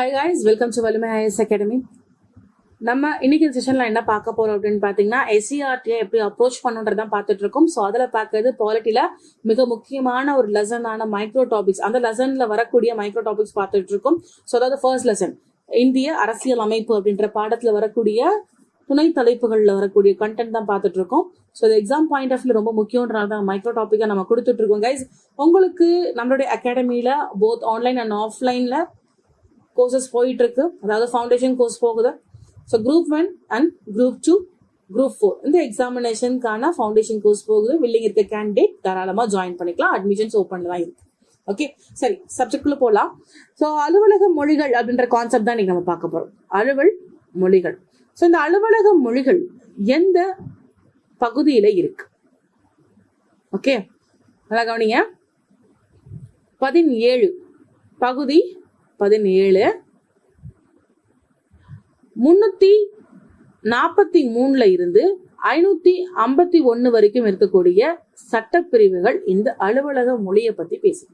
Hi guys welcome to Valimai IAS academy நம்ம இன்னைக்கு செஷன்ல என்ன பார்க்க போறோம் அப்படின்னு பாத்தீங்கன்னா எஸ்சிஆர்டியை எப்படி அப்ரோச் பண்ணுன்றதான் பார்த்துட்டு இருக்கோம். ஸோ அதில் பார்க்கறது பாலிட்டியில் மிக முக்கியமான ஒரு லெசனான மைக்ரோ டாபிக்ஸ் அந்த லெசன்ல வரக்கூடிய மைக்ரோ டாபிக்ஸ் பார்த்துட்டு இருக்கோம். ஸோ அதாவது ஃபர்ஸ்ட் லெசன் இந்திய அரசியல் அமைப்பு அப்படின்ற பாடத்துல வரக்கூடிய துணை தலைப்புகளில் வரக்கூடிய கண்டென்ட் தான் பார்த்துட்டு இருக்கோம். ஸோ இது எக்ஸாம் பாயிண்ட் ஆஃப் ரொம்ப முக்கியன்றனால தான் மைக்ரோ டாப்பிக்காக நம்ம கொடுத்துட்டு இருக்கோம் கைஸ் உங்களுக்கு நம்மளுடைய அகாடமியில் போத் ஆன்லைன் அண்ட் ஆஃப்லைனில் கோர்சஸ் போயிட்டு இருக்கு அதாவது ஃபவுண்டேஷன் கோர்ஸ் போகுது. So group one and group two group four இந்த எக்ஸாமினேஷனுக்கான ஃபவுண்டேஷன் கோர்ஸ் போகுது. வில்லிங் இருக்க கேண்டிடேட் தாராளமாக ஜாயின் பண்ணிக்கலாம். அட்மிஷன்ஸ் ஓப்பன் தான் இருக்கு. ஓகே சரி சப்ஜெக்ட்குள்ள போகலாம் ஸோ அலுவலக மொழிகள் அப்படின்ற கான்செப்ட் தான் நீங்க நம்ம பார்க்க போறோம். அலுவல் மொழிகள். ஸோ இந்த அலுவலக மொழிகள் எந்த பகுதியில இருக்கு? ஓகே நல்லா கவனிங்க. பதினேழு பகுதி பதினேழு. முன்னூத்தி நாற்பத்தி மூணுல இருந்து ஐநூத்தி ஐம்பத்தி ஒன்னு வரைக்கும் இருக்கக்கூடிய சட்டப்பிரிவுகள் இந்த அலுவலக மொழியை பத்தி பேசுது.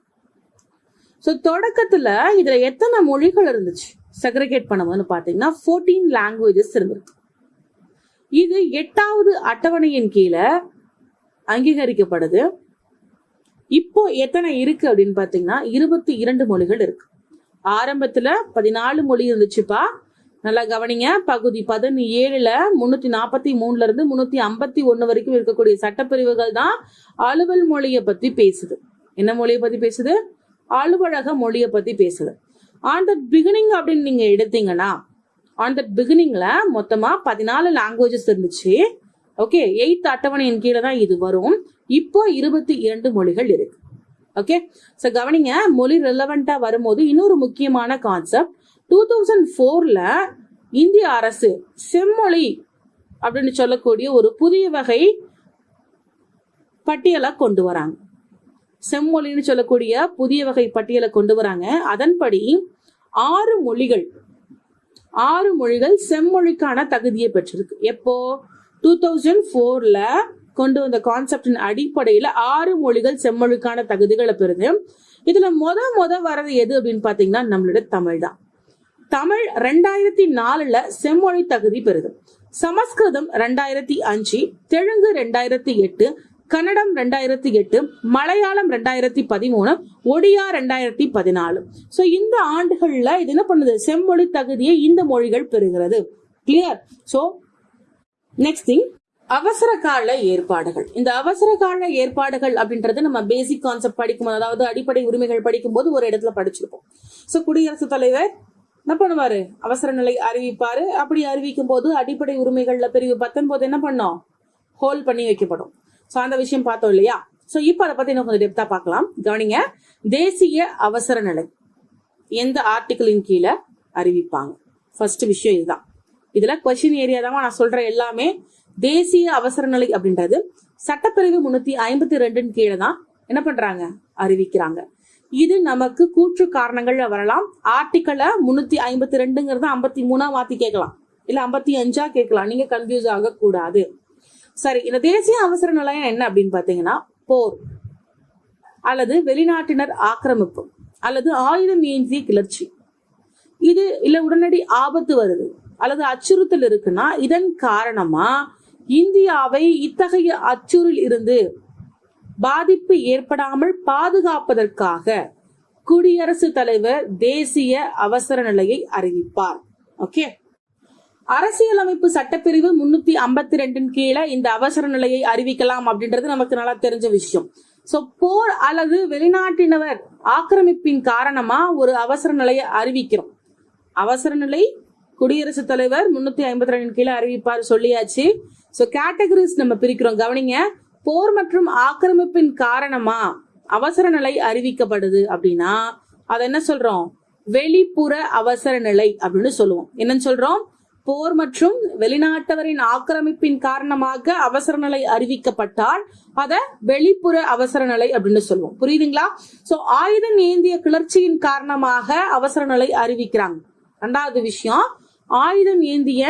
ஸோ தொடக்கத்துல இதுல எத்தனை மொழிகள் இருந்துச்சு? செக்ரிகேட் பண்ணும்போது பாத்தீங்கன்னா ஃபோர்டீன் லாங்குவேஜஸ் இருந்திருக்கு. இது எட்டாவது அட்டவணையின் கீழே அங்கீகரிக்கப்படுது. இப்போ எத்தனை இருக்கு அப்படின்னு பாத்தீங்கன்னா இருபத்தி இரண்டு மொழிகள் இருக்கு. ஆரம்பத்துல பதினாலு மொழி இருந்துச்சுப்பா. நல்லா கவனிங்க. பகுதி பதினேழுல முன்னூத்தி நாற்பத்தி மூணுல இருந்து முன்னூத்தி ஐம்பத்தி ஒன்னு வரைக்கும் இருக்கக்கூடிய சட்டப்பிரிவுகள் தான் அலுவல் மொழியை பத்தி பேசுது. என்ன மொழியை பத்தி பேசுது? அலுவலக மொழியை பத்தி பேசுது. ஆன் தட் பிகினிங் அப்படின்னு நீங்க எடுத்தீங்கன்னா ஆன் தட் பிகினிங்ல மொத்தமா பதினாலு லாங்குவேஜஸ் இருந்துச்சு. ஓகே எயித் அட்டவணையின் கீழே தான் இது வரும். இப்போ இருபத்தி இரண்டு மொழிகள் இருக்கு. ஓகே ஸோ கவனிங்க மொழி ரெலவெண்டா வரும்போது இன்னொரு முக்கியமான கான்செப்ட் டூ தௌசண்ட் ஃபோரில் இந்திய அரசு செம்மொழி அப்படின்னு சொல்லக்கூடிய ஒரு புதிய வகை பட்டியலை கொண்டு வராங்க. செம்மொழின்னு சொல்லக்கூடிய புதிய வகை பட்டியலை கொண்டு வராங்க. அதன்படி ஆறு மொழிகள் ஆறு மொழிகள் செம்மொழிக்கான தகுதியை பெற்றிருக்கு. எப்போ? டூ தௌசண்ட் ஃபோரில் கொண்டு வந்த கான்செப்டின் அடிப்படையில ஆறு மொழிகள் செம்மொழிக்கான தகுதிகளை பெறுது. இதுல மொத மொத வர்றது எது அப்படின்னு பாத்தீங்கன்னா நம்மளோட தமிழ் தான். தமிழ் ரெண்டாயிரத்தி நாலுல செம்மொழி தகுதி பெறுது. சமஸ்கிருதம் ரெண்டாயிரத்தி அஞ்சு தெலுங்கு ரெண்டாயிரத்தி எட்டு கன்னடம் ரெண்டாயிரத்தி எட்டு மலையாளம் ரெண்டாயிரத்தி பதிமூணு ஒடியா ரெண்டாயிரத்தி பதினாலு. ஸோ இந்த ஆண்டுகள்ல இது என்ன பண்ணுது? செம்மொழி தகுதியை இந்த மொழிகள் பெறுகிறது. கிளியர் ஸோ நெக்ஸ்ட் திங் அவசர கால ஏற்பாடுகள். இந்த அவசர கால ஏற்பாடுகள் அப்படின்றது நம்ம பேசிக் கான்செப்ட் படிக்கும்போது அதாவது அடிப்படை உரிமைகள் படிக்கும்போது ஒரு இடத்துல படிச்சிருப்போம். ஸோ குடியரசுத் தலைவர் என்ன பண்ணுவாரு? அவசர நிலை அறிவிப்பாரு. அப்படி அறிவிக்கும் போது அடிப்படை உரிமைகள்ல பிரிவு பத்தொன்பது என்ன பண்ணோம்? ஹோல் பண்ணி வைக்கப்படும். ஸோ அந்த விஷயம் பார்த்தோம் இல்லையா? ஸோ இப்போ அதை பத்தி இன்னும் கொஞ்சம் டெப்தா பார்க்கலாம். கவனிங்க தேசிய அவசர நிலை. எந்த ஆர்டிகிளின் கீழே அறிவிப்பாங்க? ஃபர்ஸ்ட் விஷயம் இதுதான். இதுல கொஸ்டின் ஏரியா தான் நான் சொல்ற எல்லாமே தேசிய அவசர நிலை அப்படின்றது சட்டப்பிரிவு முன்னூத்தி ஐம்பத்தி ரெண்டுன்னு கீழே தான் என்ன பண்றாங்க? அறிவிக்கிறாங்க. இது நமக்கு கூற்று காரணங்கள்ல வரலாம். ஆர்டிக்கலை முன்னூத்தி ஐம்பத்தி ரெண்டுங்கிறத ஐம்பத்தி மூணா மாத்தி கேட்கலாம். இல்ல ஐம்பத்தி அஞ்சா கேட்கலாம். நீங்க கன்ஃபியூஸ் ஆக கூடாது சரி இந்த தேசிய அவசர நிலையம் என்ன அப்படின்னு பாத்தீங்கன்னா போர் அல்லது வெளிநாட்டினர் ஆக்கிரமிப்பு அல்லது ஆயுதம் ஏந்திய கிளர்ச்சி. இது இல்ல உடனடி ஆபத்து வருது அல்லது அச்சுறுத்தல் இருக்குன்னா இதன் காரணமா இந்தியாவை இத்தகைய அச்சுறில் இருந்து பாதிப்பு ஏற்படாமல் பாதுகாப்பதற்காக குடியரசுத் தலைவர் தேசிய அவசர நிலையை அறிவிப்பார். ஓகே அரசியலமைப்பு சட்டப்பிரிவு முன்னூத்தி ஐம்பத்தி ரெண்டின் கீழே இந்த அவசர நிலையை அறிவிக்கலாம் அப்படின்றது நமக்கு நல்லா தெரிஞ்ச விஷயம். சோ போர் அல்லது வெளிநாட்டினவர் ஆக்கிரமிப்பின் காரணமா ஒரு அவசர நிலையை அறிவிக்கிறோம். அவசர நிலை குடியரசுத் தலைவர் முன்னூத்தி ஐம்பத்தி ரெண்டின் கீழே அறிவிப்பார் சொல்லியாச்சு. ஸோ கேட்டகரிஸ் நம்ம பிரிக்கிறோம். கவனிங்க போர் மற்றும் ஆக்கிரமிப்பின் காரணமா அவசர நிலை அறிவிக்கப்படுது அப்படின்னா அதை என்ன சொல்றோம்? வெளிப்புற அவசர நிலை அப்படின்னு சொல்லுவோம். என்னன்னு சொல்றோம்? போர் மற்றும் வெளிநாட்டவரின் ஆக்கிரமிப்பின் காரணமாக அவசர நிலை அறிவிக்கப்பட்டால் அதை வெளிப்புற அவசர நிலை அப்படின்னு சொல்லுவோம். புரியுதுங்களா? சோ ஆயுதம் ஏந்திய கிளர்ச்சியின் காரணமாக அவசர நிலை அறிவிக்கிறாங்க. ரெண்டாவது விஷயம் ஆயுதம் ஏந்திய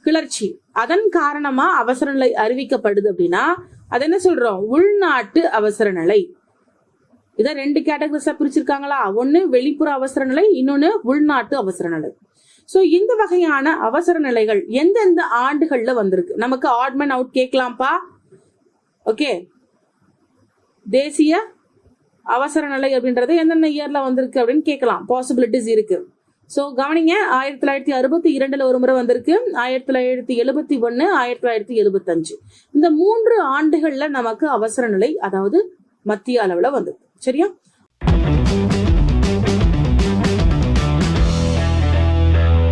கிளர்ச்சி. அதன் காரணமா அவசர நிலை அறிவிக்கப்படுது அப்படின்னா அது என்ன சொல்றோம்? உள்நாட்டு அவசர நிலை. இதை ரெண்டு கேட்டகரிஸா பிரிச்சிருக்காங்களா? ஒன்னு வெளிப்புற அவசர நிலை இன்னொன்னு உள்நாட்டு அவசர நிலை. ஸோ இந்த வகையான அவசர நிலைகள் எந்தெந்த ஆண்டுகள்ல வந்திருக்கு? நமக்கு ஆட்மன் அவுட் கேட்கலாம்ப்பா. ஓகே தேசிய அவசர நிலை அப்படின்றது எந்தெந்த இயர்ல வந்திருக்கு அப்படின்னு கேட்கலாம். பாசிபிலிட்டிஸ் இருக்கு. ஸோ கவனிங்க ஆயிரத்தி தொள்ளாயிரத்தி அறுபத்தி இரண்டுல ஒரு முறை வந்திருக்கு. ஆயிரத்தி தொள்ளாயிரத்தி எழுபத்தி ஒன்னு ஆயிரத்தி தொள்ளாயிரத்தி எழுபத்தஞ்சு. இந்த மூன்று ஆண்டுகள்ல நமக்கு அவசர நிலை அதாவது மத்திய அளவுல வந்திருக்கு. சரியா?